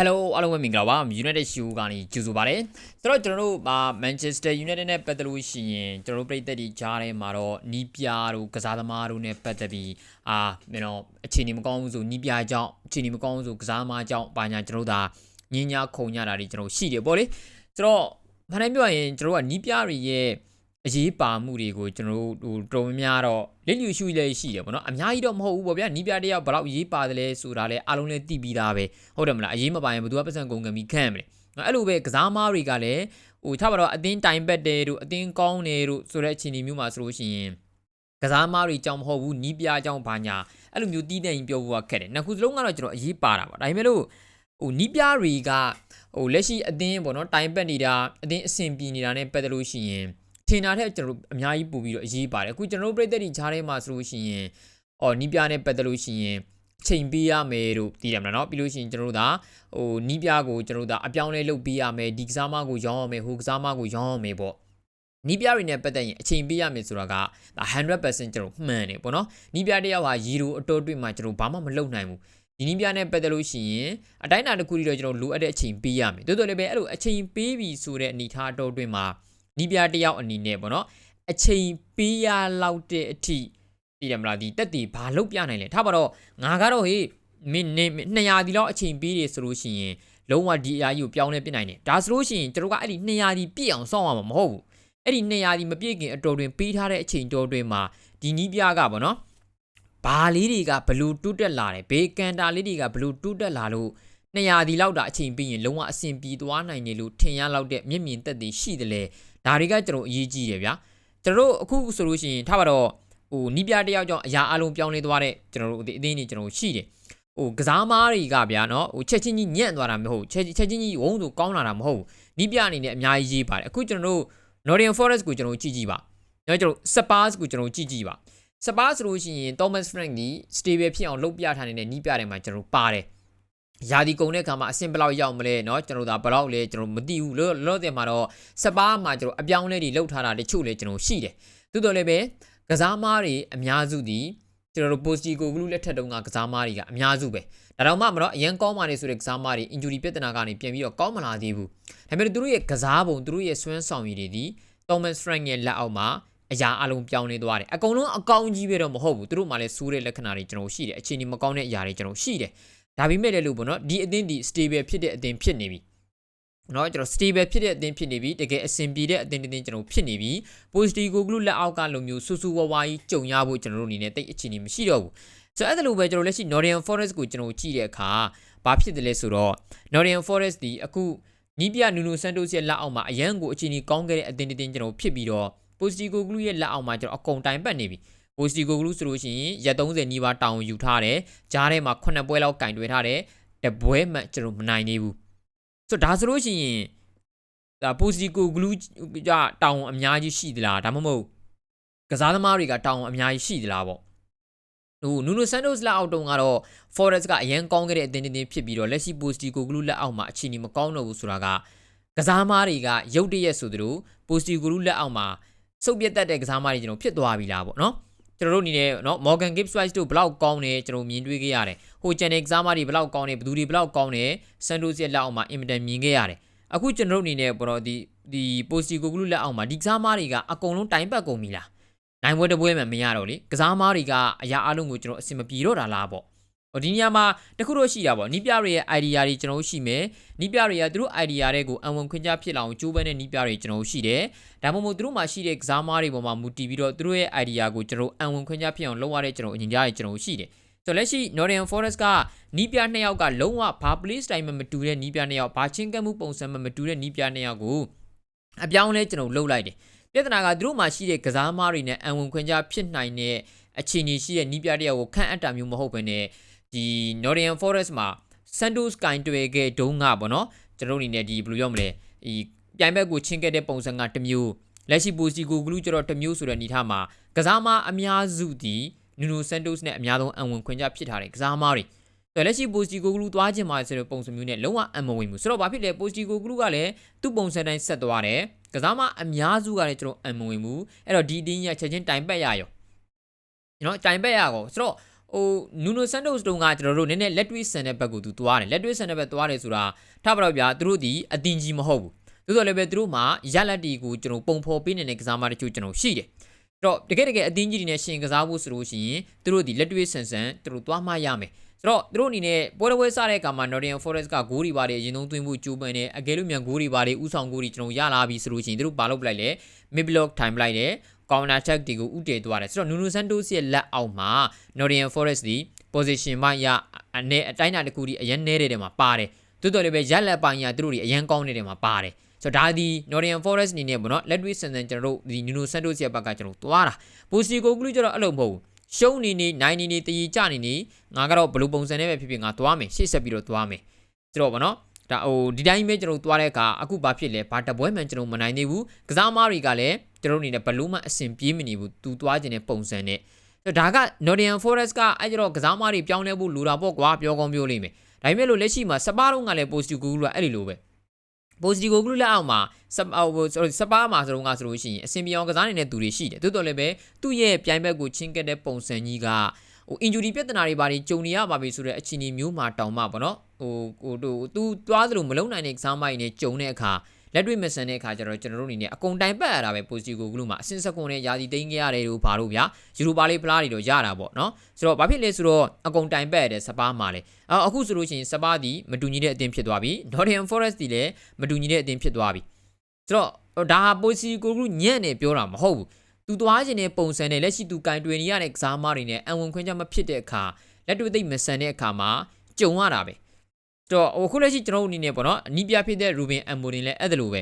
Hello အားလုံးပဲမင်္ဂလာပါ United Show ကနေကြိုဆိုပါရစေ။ဆိုတော့ကျွန်တော်တို့အာ Manchester United နဲ့ပတ်သက်လို့ရှိရင်ကျွန်တော်တို့ပြည်သက်ဒီကြားထဲမှာတော့နီးပြားတို့ကစားသမားတို့နဲ့ပတ်သက်ပြီးအာမင်းတို့အခြေအနေမကောင်းဘူးဆိုနီးပြားကြောင့်အခြေအနေမကောင်းဘူးဆိုကစားသမားကြောင့်ပါညာကျွန်တော်တို့ဒါညင်ညာခုံညတာတွေကျွန်တော်ရှိတယ်ပေါ့လေ။ဆိုတော့မှန်တယ်ပြောရရင်ကျွန်တော်တို့ကနီးပြားတွေရဲ့ အရေးပါမှုတွေကိုကျွန်တော်တို့ဟိုတော်များများတော့လက်လျူရှုလည်းရှိတယ်ပေါ့နော်အများကြီးတော့မဟုတ်ဘူးပေါ့ဗျာနီးပြတယောက်ဘယ်လောက်အရေးပါတယ်လဲဆိုတာလဲအားလုံးလည်းသိပြီးသားပဲဟုတ်တယ်မလားအရေးမပါရင်ဘယ်သူကပတ်စံကုန်ကံပြီးခန့်မလဲအဲ့လိုပဲကစားမားတွေကလည်းဟိုထားပါတော့အတင်းတိုင်ပတ်တယ်တို့အတင်းကောင်းတယ်တို့ဆိုတဲ့အခြေအနေမျိုးမှာဆိုလို့ရှိရင်ကစားမားတွေကြောင့်မဟုတ်ဘူးနီးပြကြောင့်ဘာညာအဲ့လိုမျိုးတီးတဲ့ရင်ပြောဖို့ကခက်တယ်နှစ်ခုစလုံးကတော့ကျွန်တော်အရေးပါတာပါဒါပေမဲ့လို့ဟိုနီးပြတွေကဟိုလက်ရှိအတင်းပေါ့နော်တိုင်ပတ်နေတာအတင်းအဆင်ပြေနေတာနဲ့ပတ်သက်လို့ရှိရင် ထင်တာထက်ကျွန်တော်တို့အများကြီးပို့ပြီးတော့အရေးပါတယ်အခုကျွန်တော်တို့ပြည်သက်တွေခြားထဲမှာဆိုလို့ရှိရင်အော်နီးပြနဲ့ပတ်သက်လို့ရှိရင်ချိန်ပေးရမယ်လို့သိရမလားเนาะပြီးလို့ရှိရင်ကျွန်တော်တို့ဒါဟိုနီးပြကိုကျွန်တော်တို့ဒါအပြောင်းလဲလုပ်ပေးရမယ်ဒီကစားမကိုရောင်းရမယ်ဟိုကစားမကိုရောင်းရမယ်ပေါ့နီးပြတွေနဲ့ပတ်သက်ရင်အချိန်ပေးရမယ်ဆိုတာကဒါ100%ကျွန်တော်မှန်တယ်ပေါ့နော်နီးပြတယောက်ဟာရီရိုအတော်တွေ့မှာကျွန်တော်ဘာမှမလုပ်နိုင်ဘူးဒီနည်းပြနဲ့ပတ်သက်လို့ရှိရင်အတိုင်းအတာတစ်ခုတည်းတော့ကျွန်တော်လိုအပ်တဲ့အချိန်ပေးရမယ်တိုးတော်လည်းပဲအဲ့လိုအချိန်ပေးပြီဆိုတဲ့အနေထားအတော်တွေ့မှာ နီးပြတယောက်အနေနဲ့ပေါ့နော်အချိန်ပေးရလောက်တဲ့အထိသိတယ်မလားဒီတက်တီဘာလုပ်ပြနိုင်လဲထားပါတော့ငါကတော့ဟေးမင်းနေ200ဒီလောက်အချိန်ပေးတယ်ဆိုလို့ရှိရင်လုံးဝဒီအရာကြီးကိုပြောင်းလဲပြနိုင်တယ်ဒါဆိုလို့ရှိရင်ကျွန်တော်ကအဲ့ဒီ200ဒီပြည့်အောင်စောင့်ရမှာမဟုတ်ဘူးအဲ့ဒီ200ဒီမပြည့်ခင်အတော်တွင်ပေးထားတဲ့အချိန်တော်တွင်မှာဒီနီးပြကပေါ့နော်ဘာလေးတွေကဘလူးတူးတက်လာတယ်ဘေးကန်တာလေးတွေကဘလူးတူးတက်လာလို့200ဒီလောက်တာအချိန်ပြီးရင်လုံးဝအဆင်ပြေသွားနိုင်တယ်လို့ထင်ရလောက်တဲ့မျက်မြင်သက်သေရှိတယ်လေ ဒါတွေကကျွန်တော်အရေးကြီးတယ်ဗျာကျွန်တော်တို့အခုဆိုလို့ရှိရင်ထားပါတော့ဟိုနီးပြတယောက်ကြောင့်အရာအလုံးပြောင်းလဲသွားတဲ့ကျွန်တော်တို့အသေးလေးကျွန်တော်ရှိတယ်ဟိုကစားမားတွေကဗျာနော်ဟိုချက်ချင်းကြီးညံ့သွားတာမဟုတ်ချက်ချက်ချင်းကြီးဝုန်းဆိုကောင်းလာတာမဟုတ်နီးပြအနေနဲ့အများကြီးရေးပါတယ်အခုကျွန်တော်တို့ Nottingham Forest ကိုကျွန်တော်ကြည့်ကြည့်ပါနော်ကျွန်တော် Spurs ကိုကျွန်တော်ကြည့်ကြည့်ပါ Spurs ဆိုလို့ရှိရင် Thomas Frank ဒီ stable ဖြစ်အောင်လုပ်ပြထားနေတဲ့နီးပြတယ်မှာကျွန်တော်ပါတယ် ယာဒီကုံတဲ့အခါမှာအဆင်ဘယ်လောက်ရောက်မလဲเนาะကျွန်တော်ဒါဘယ်လောက်လဲကျွန်တော်မသိဘူးလောလောဆယ်မှာတော့စပါးမှာကျွန်တော်အပြောင်းလဲတွေလှုပ်ထားတာတချို့လဲကျွန်တော်ရှိတယ်သို့တော်လည်းပဲကစားမားတွေအများစုဒီကျွန်တော်တို့ posti ကိုဂလူလက်ထက်တုန်းကကစားမားတွေကအများစုပဲဒါတော့မှမတော့အရန်ကောင်းပါနေဆိုတဲ့ကစားမားတွေ injury ပြဿနာကနေပြန်ပြီးတော့ကောင်းမလာသေးဘူးဒါပေမဲ့သူတို့ရဲ့ကစားပုံသူတို့ရဲ့စွမ်းဆောင်ရည်တွေဒီ Thomas Frank ရဲ့လက်အောက်မှာအရာအလုံးပြောင်းနေသွားတယ်အကုန်လုံးအကောင်းကြီးပဲတော့မဟုတ်ဘူးသူတို့မှလည်းစိုးတဲ့လက္ခဏာတွေကျွန်တော်ရှိတယ်အခြေအနေမကောင်းတဲ့အရာတွေကျွန်တော်ရှိတယ် ဒါပေမဲ့လည်းလို့ပေါ့နော်ဒီအသင်းဒီ stable ဖြစ်တဲ့အသင်းဖြစ်နေပြီเนาะကျွန်တော် stable ဖြစ်တဲ့အသင်းဖြစ်နေပြီတကယ်အဆင်ပြေတဲ့အသင်းတစ်သင်းကျွန်တော်ဖြစ်နေပြီ positive ကိုကလူလက်အောက်ကလိုမျိုးဆူဆူဝါဝါကြီးကြုံရဖို့ကျွန်တော်တို့အနေနဲ့တိတ်အခြေအနေမရှိတော့ဘူးဆိုတော့အဲ့ဒါလိုပဲကျွန်တော်လက်ရှိ Nottingham Forest ကိုကျွန်တော်ကြည့်တဲ့အခါဘာဖြစ်တယ်လဲဆိုတော့ Nottingham Forest ဒီအခုနီးပြနူနူဆန်တိုစ်ရဲ့လက်အောက်မှာအရန်ကိုအခြေအနေကောင်းခဲ့တဲ့အသင်းတစ်သင်းကျွန်တော်ဖြစ်ပြီးတော့ Postigo Glue ရဲ့လက်အောက်မှာကျွန်တော်အကုန်တိုင်ပတ်နေပြီ Postigo Glue ဆိုလို့ရှိရင်ရက်30နီးပါးတောင်းယူထားတယ်ကြားထဲမှာ9ပွဲလောက်ကင်တွယ်ထားတယ်တပွဲမှကျွန်တော်မနိုင်သေးဘူးဆိုတော့ဒါဆိုလို့ရှိရင်ဒါ Postigo Glue ကတောင်းအများကြီးရှိသလားဒါမှမဟုတ်ကစားသမားတွေကတောင်းအများကြီးရှိသလားပေါ့ဟိုနူနိုဆန်တိုစ်လက်အောက်တုန်းကတော့ Forest ကအရန်ကောင်းခဲ့တဲ့အသင်းတင်းဖြစ်ပြီးတော့လက်ရှိ Postigo Glue လက်အောက်မှာအခြေအနေမကောင်းတော့ဘူးဆိုတာကကစားသမားတွေကရုတ်တရက်ဆိုသလို Postigo Glue လက်အောက်မှာစုပ်ပြတ်တတ်တဲ့ကစားသမားတွေကျွန်တော်ဖြစ်သွားပြီလားပေါ့နော် ကျွန်တော်တို့အနေနဲ့เนาะ Morgan Gibbs White တို့ဘလောက်ကောင်းတယ်ကျွန်တော်မြင်တွေ့ခဲ့ရတယ်ဟို channel ကစားသမားတွေဘလောက်ကောင်းတယ်ဘသူတွေဘလောက်ကောင်းတယ် Santos ရဲ့လက်အောက်မှာအင်မတန်မြင်ခဲ့ရတယ်အခုကျွန်တော်တို့အနေနဲ့ပေါ့တော့ဒီဒီ Postigo Glue လက်အောက်မှာဒီကစားသမားတွေကအကုန်လုံးတိုင်ပတ်ကုန်ပြီလားနိုင်ပွဲတစ်ပွဲမှမရတော့လေကစားသမားတွေကအရာအလုံးကိုကျွန်တော်အစင်မပြေတော့တာလားပေါ့ ဟိုဒီနေရာမှာတခုတော့ရှိတာပေါ့နီးပြတွေရဲ့ idea တွေကျွန်တော်တို့ရှိမယ်နီးပြတွေကသူတို့ idea တွေကိုအဝင်ခွင့်ကြဖြစ်လာအောင်ကြိုးပမ်းတဲ့နီးပြတွေကျွန်တော်တို့ရှိတယ်ဒါမှမဟုတ်သူတို့မှာရှိတဲ့ကစားမားတွေပေါ်မှာမူတည်ပြီးတော့သူတို့ရဲ့ idea ကိုကျွန်တော်တို့အဝင်ခွင့်ကြဖြစ်အောင်လုပ်ရတဲ့ကျွန်တော်အရင်ကြားတွေကျွန်တော်တို့ရှိတယ်ဆိုတော့လက်ရှိ Nottingham Forest ကနီးပြနှစ်ယောက်ကလုံးဝဘာ play style မှမတူတဲ့နီးပြနှစ်ယောက်ဘာချင်းကပ်မှုပုံစံမှမတူတဲ့နီးပြနှစ်ယောက်ကိုအပြောင်းလဲကျွန်တော်လှုပ်လိုက်တယ်ပြဿနာကသူတို့မှာရှိတဲ့ကစားမားတွေနဲ့အဝင်ခွင့်ကြဖြစ်နိုင်တဲ့အခြေအနေရှိတဲ့နီးပြတစ်ယောက်ကိုခန့်အပ်တာမျိုးမဟုတ်ဘဲနဲ့ ဒီ Nottingham Forest မှာ Santos ကင်တွေ့ခဲ့ဒုံးကပေါ့နော်ကျွန်တော်အနေနဲ့ဒီဘယ်လိုပြောမလဲဒီပြိုင်ဘက်ကိုချင်းခဲ့တဲ့ပုံစံကတစ်မျိုးလက်ရှိပိုစီကိုဂလူးကျတော့တစ်မျိုးဆိုတဲ့အနေထားမှာကစားမအများစုဒီနူနိုဆန်တိုစ်နဲ့အများဆုံးအံဝင်ခွင့်ကြဖြစ်ထားတယ်ကစားမတွေဆိုလက်ရှိပိုစီကိုဂလူးသွားခြင်းမှာဆိုတဲ့ပုံစံမျိုးနဲ့လုံးဝအံမဝင်ဘူးဆိုတော့ဘာဖြစ်လဲပိုစီကိုဂလူးကလည်းသူ့ပုံစံတိုင်းဆက်သွားတယ်ကစားမအများစုကလည်းကျွန်တော်အံမဝင်ဘူးအဲ့တော့ဒီတင်းရချက်ချင်းတိုင်ပတ်ရရောကျွန်တော်တိုင်ပတ်ရကောဆိုတော့ ဟိုနူနိုဆန်တိုစ်တုံးကကျွန်တော်တို့နည်းနည်းလက်တွေ့ဆန်တဲ့ဘက်ကိုသူသွားတယ်လက်တွေ့ဆန်တဲ့ဘက်သွားတယ်ဆိုတာထားပါတော့ဗျာသူတို့ဒီအတင်ကြီးမဟုတ်ဘူးသို့တော်လည်းပဲသူတို့မှာရလက်တီကိုကျွန်တော်ပုံဖော်ပေးနေတဲ့ကစားမတချို့ကျွန်တော်ရှိတယ်အဲ့တော့တကယ်တကယ်အတင်းကြီးတွေနဲ့ရှင်ကစားဖို့ဆိုလို့ရှိရင်သူတို့ဒီလက်တွေ့ဆန်ဆန်သူတို့သွားမှရမယ်ဆိုတော့သူတို့အနေနဲ့ပွဲတော်ပွဲစတဲ့အခါမှာ Nottingham Forest ကဂိုးတွေပါတယ်အရင်ဆုံးသွင်းဖို့ကြိုးပမ်းတယ်အကယ်လို့မြန်ဂိုးတွေပါတယ်ဥဆောင်ဂိုးတွေကျွန်တော်ရလာပြီဆိုလို့ရှိရင်သူတို့ဘာလုပ်ပလိုက်လဲ mid block time ပလိုက်တယ် counter attack တွေကိုဥတည်သွားတယ်ဆိုတော့ Nuno Santos ရဲ့လက်အောက်မှာ Nottingham Forest ဒီ position မှာရအနေအတိုင်းအတာတစ်ခုဒီအရင်နဲတဲ့ထဲမှာပါတယ်တိုးတော်လည်းပဲရက်လက်ပိုင်းရသူတို့တွေအရင်ကောင်းနေတဲ့မှာပါတယ်ဆိုတော့ဒါဒီ Nottingham Forest အနေနဲ့ပေါ့နော်လက်တွေ့ဆန်ဆန်ကျွန်တော်တို့ဒီ Nuno Santos ရဲ့ဘက်ကကျွန်တော်သွားတာ Postigo ကလူကျတော့အဲ့လိုမဟုတ်ဘူးရှုံးနေနေနိုင်နေနေတည်ကြနေနေငါကတော့ဘယ်လိုပုံစံနဲ့ပဲဖြစ်ဖြစ်ငါသွားမယ်ရှေ့ဆက်ပြီးတော့သွားမယ်ဆိုတော့ဗောနော် ဒါဟိုဒီတိုင်းပဲကျွန်တော်သွားတဲ့အခါအခုဘာဖြစ်လဲဘာတပွဲမှန်ကျွန်တော်မနိုင်သေးဘူးကစားမားတွေကလည်းကျွန်တော်အနေနဲ့ဘလို့မှအဆင်ပြေးမနေဘူးသူသွားခြင်းတဲ့ပုံစံနဲ့ဆိုတော့ဒါက Nottingham Forest ကအဲ့ကျတော့ကစားမားတွေပြောင်းလဲဖို့လိုတာပေါ့ကွာပြောကောင်းပြောလိမ့်မယ်ဒါပေမဲ့လို့လက်ရှိမှာစပါးတော့ကလည်း Postigo ကအဲ့ဒီလိုပဲ Postigo ကလက်အောက်မှာစပဟို sorry စပါးမှာဆိုတော့ငါဆိုလို့ရှိရင်အဆင်ပြေအောင်ကစားနေတဲ့သူတွေရှိတယ်တိုးတော်လည်းပဲသူ့ရဲ့ပြိုင်ဘက်ကိုချင်းကက်တဲ့ပုံစံကြီးကဟို injury ပြဿနာတွေဘာတွေကြုံနေရပါပြီဆိုတဲ့အခြေအနေမျိုးမှာတောင်မှပေါ့နော် ဟိုဟိုသူသူသွားသလိုမလုံနိုင်တဲ့ exam ပိုင်းနဲ့ကြုံတဲ့အခါလက်တွေ့မဆန်တဲ့အခါကျတော့ကျွန်တော်တို့အနေနဲ့အကုန်တိုင်ပတ်ရတာပဲ Postigo ကလို့မှာအစင်စကွန်နဲ့ယာစီသိမ်းခဲ့ရတယ်လို့ဘာလို့ဗျာယူရိုပါလေးဖလားတွေတော့ရတာပေါ့နော်ဆိုတော့ဘာဖြစ်လဲဆိုတော့အကုန်တိုင်ပတ်ရတယ်စပါးမှာလေအအခုဆိုလို့ရှိရင်စပါးဒီမတူညီတဲ့အတင်းဖြစ်သွားပြီ Nottingham Forest ဒီလည်းမတူညီတဲ့အတင်းဖြစ်သွားပြီဆိုတော့ဒါဟာ Postigo ကညံ့နေပြောတာမဟုတ်ဘူးသူသွားခြင်းနဲ့ပုံစံနဲ့လက်ရှိသူကင်တွယ်နေရတဲ့ကစားမတွေနဲ့အံဝင်ခွင့်ချက်မဖြစ်တဲ့အခါလက်တွေ့သိမ့်မဆန်တဲ့အခါမှာကြုံရတာပဲ တော့ဟိုခုလက်ရှိကျွန်တော်တို့အနေနဲ့ပေါ့နော်အနီးပြဖြစ်တဲ့ Ruben Amorim လည်းအဲ့ဒါလိုပဲ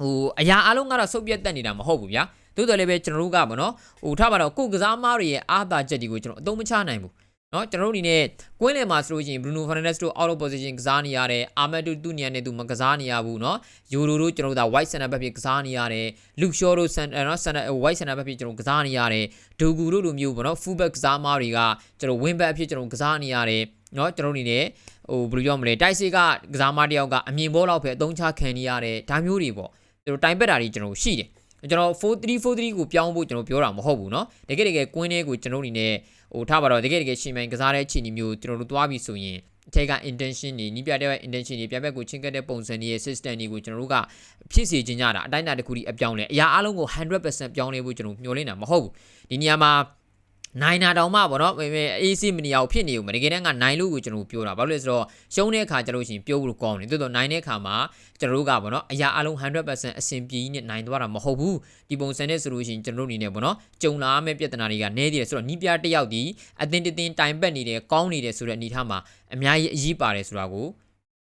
ဟိုအရာအလုံးကတော့စုပ်ပြတ်တက်နေတာမဟုတ်ဘူးဗျာသို့တော်လည်းပဲကျွန်တော်တို့ကပေါ့နော်ဟိုထားပါတော့ကိုယ်ကစားမားတွေရဲ့အားသာချက်တွေကိုကျွန်တော်အသုံးမချနိုင်ဘူးเนาะကျွန်တော်တို့အနေနဲ့ကွင်းလယ်မှာဆိုလို့ရှိရင် Bruno Fernandes တို့ out of position ကစားနေရတယ်အာမတ်တို့သူ့နေရာနဲ့သူမကစားနေရဘူးเนาะယူရိုတို့ကျွန်တော်တို့ဒါ white center back ဖြစ်ကစားနေရတယ် Luke Shaw တို့ center เนาะ center white center back ဖြစ်ကျွန်တော်ကစားနေရတယ်ဒိုဂူတို့လိုမျိုးပေါ့เนาะ full back ကစားမားတွေကကျွန်တော် wing back ဖြစ်ကျွန်တော်ကစားနေရတယ် เนาะကျွန်တော်အနေနဲ့ဟိုဘယ်လိုပြောမလဲတိုက်စစ်ကကစားမားတယောက်ကအမြင်ဘောလောက်ပဲအသုံးချခံနေရတယ်ဒါမျိုးတွေပေါ့ကျွန်တော်တိုင်ပက်တာတွေကျွန်တော်ရှိတယ်ကျွန်တော်4343ကိုပြောင်းဖို့ကျွန်တော်ပြောတာမဟုတ်ဘူးเนาะတကယ်တကယ်ကွင်းလေးကိုကျွန်တော်အနေနဲ့ဟိုထားပါတော့တကယ်တကယ်ရှင်မိုင်ကစားတဲ့အခြေအနေမျိုးကျွန်တော်တို့သွားပြီဆိုရင်အထက်က intention တွေနီးပြတဲ့ intention တွေပြပက်ကိုချင်းကက်တဲ့ပုံစံတွေရဲ့ system တွေကိုကျွန်တော်တို့ကဖြစ်စေချင်ကြတာအတိုင်းအတာတစ်ခုဒီအပြောင်းလဲအရာအလုံးကို100%ပြောင်းလဲဖို့ကျွန်တော်မျှော်လင့်တာမဟုတ်ဘူးဒီနေရာမှာ နိုင်နာတောင်မှပေါ့နော်အေးစီမနီယာကိုဖြစ်နေဦးမတကယ်တမ်းကနိုင်လို့ကိုကျွန်တော်ပြောတာဘာလို့လဲဆိုတော့ရှုံးတဲ့အခါကျလို့ရှိရင်ပြောဖို့ကောင်းတယ်တိုးတော့နိုင်တဲ့အခါမှာကျွန်တော်တို့ကပေါ့နော်အရာအလုံး100%အဆင်ပြေနဲ့နိုင်သွားတာမဟုတ်ဘူးဒီပုံစံနဲ့ဆိုလို့ရှိရင်ကျွန်တော်တို့အနေနဲ့ပေါ့နော်ကြုံလာမယ့်ပြဿနာတွေကနည်းသေးတယ်ဆိုတော့နီးပြတစ်ယောက်ဒီအတင်းတင်းတိုင်ပတ်နေတယ်ကောင်းနေတယ်ဆိုတဲ့အနေထားမှာအများကြီးအရေးပါတယ်ဆိုတာကို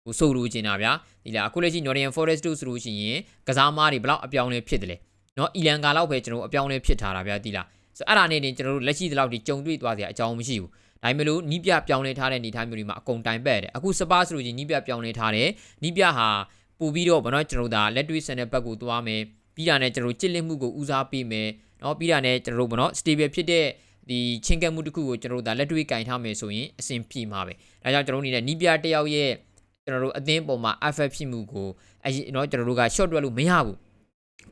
ဟိုဆိုလိုချင်တာဗျာဒီလားအခုလက်ရှိ Nottingham Forest တို့ဆိုလို့ရှိရင်ကစားမားတွေဘလောက်အပြောင်းလဲဖြစ်တယ်လဲနော်အီလန်ကာလောက်ပဲကျွန်တော်အပြောင်းလဲဖြစ်ထားတာဗျာဒီလား ဆိုအဲ့ဒါနဲ့တင်ကျွန်တော်တို့လက်ရှိဒီလောက်ဒီကြုံတွေ့သွားစရာအကြောင်းမရှိဘူးဒါပေမဲ့လို့နီးပြပြောင်းလဲထားတဲ့အနေအထားမျိုးတွေမှာအကုန်တိုင်ပတ်တယ်အခုစပါးဆိုလို့ချင်းနီးပြပြောင်းလဲထားတယ်နီးပြဟာပို့ပြီးတော့ဗောနော်ကျွန်တော်တို့ဒါလက်တွေ့ဆန်တဲ့ဘက်ကိုသွားမယ်ပြီးတာနဲ့ကျွန်တော်တို့ကြစ်လက်မှုကိုဦးစားပေးမယ်เนาะပြီးတာနဲ့ကျွန်တော်တို့ဗောနော် stable ဖြစ်တဲ့ဒီချင်းကက်မှုတစ်ခုကိုကျွန်တော်တို့ဒါလက်တွေ့ကင်ထားမယ်ဆိုရင်အဆင်ပြေမှာပဲဒါကြောင့်ကျွန်တော်တို့အနေနဲ့နီးပြတယောက်ရဲ့ကျွန်တော်တို့အသင်းပေါ်မှာ effect ဖြစ်မှုကိုအဲเนาะကျွန်တော်တို့က short တွက်လို့မရဘူး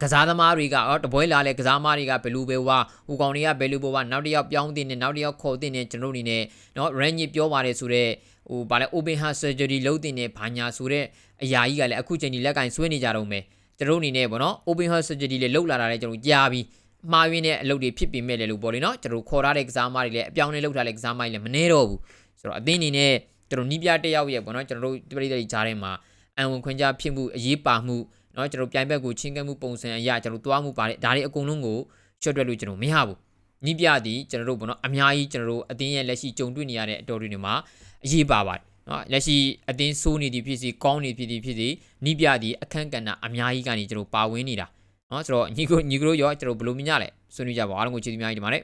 ကစားသမားတွေကအော်တပွဲလာလဲကစားသမားတွေကဘယ်လိုပဲဝါဟိုကောင်တွေကဘယ်လိုပဲဝါနောက်တစ်ယောက်ပြောင်းတင်နေနောက်တစ်ယောက်ခေါ်တင်နေကျွန်တော်တို့အနေနဲ့เนาะ range ညပြောပါတယ်ဆိုတော့ဟိုဗာလဲ open heart surgery လုပ်တင်နေဘာညာဆိုတဲ့အရာကြီးကလည်းအခုချိန်ကြီးလက်ကင်ဆွဲနေကြတော့မယ်ကျွန်တော်အနေနဲ့ပေါ့နော် open heart surgery လေးလုပ်လာတာလည်းကျွန်တော်ကြားပြီးမှားရင်းတဲ့အလုပ်တွေဖြစ်ပေမဲ့လည်းလို့ပေါ့လေနော်ကျွန်တော်ခေါ်ထားတဲ့ကစားသမားတွေလည်းအပြောင်းလဲလုပ်ထားတဲ့ကစားသမားတွေလည်းမနှဲတော့ဘူးဆိုတော့အသင်းအနေနဲ့ကျွန်တော်နီးပြတစ်ယောက်ရဲ့ပေါ့နော်ကျွန်တော်တို့ပြည်သက်တွေကြားထဲမှာအံဝင်ခွင့်ကြဖြစ်မှုအရေးပါမှု เนาะကျွန်တော်ပြိုင်ဘက်ကိုချင်းကပ်မှုပုံစံအရာကျွန်တော်တွားမှုပါတယ်ဒါတွေအကုန်လုံးကိုချွတ်တွက်လို့ကျွန်တော်မရဘူးနီးပြသည်ကျွန်တော်တို့ပေါ့နော်အများကြီးကျွန်တော်တို့အတင်းရဲ့လက်ရှိကြုံတွေ့နေရတဲ့အတော်တွေမှာအရေးပါပါတယ်နော်လက်ရှိအတင်းဆိုးနေသည်ဖြစ်စီကောင်းနေဖြစ်သည်ဖြစ်စီနီးပြသည်အခန့်ကဏ္ဍအများကြီးကနေကျွန်တော်ပါဝင်နေတာနော်ဆိုတော့ညီကိုညီကိုရောကျွန်တော်ဘယ်လိုမြင်ကြလဲဆွေးနွေးကြပါအားလုံးကိုကျေးဇူးများကြီးတင်ပါတယ်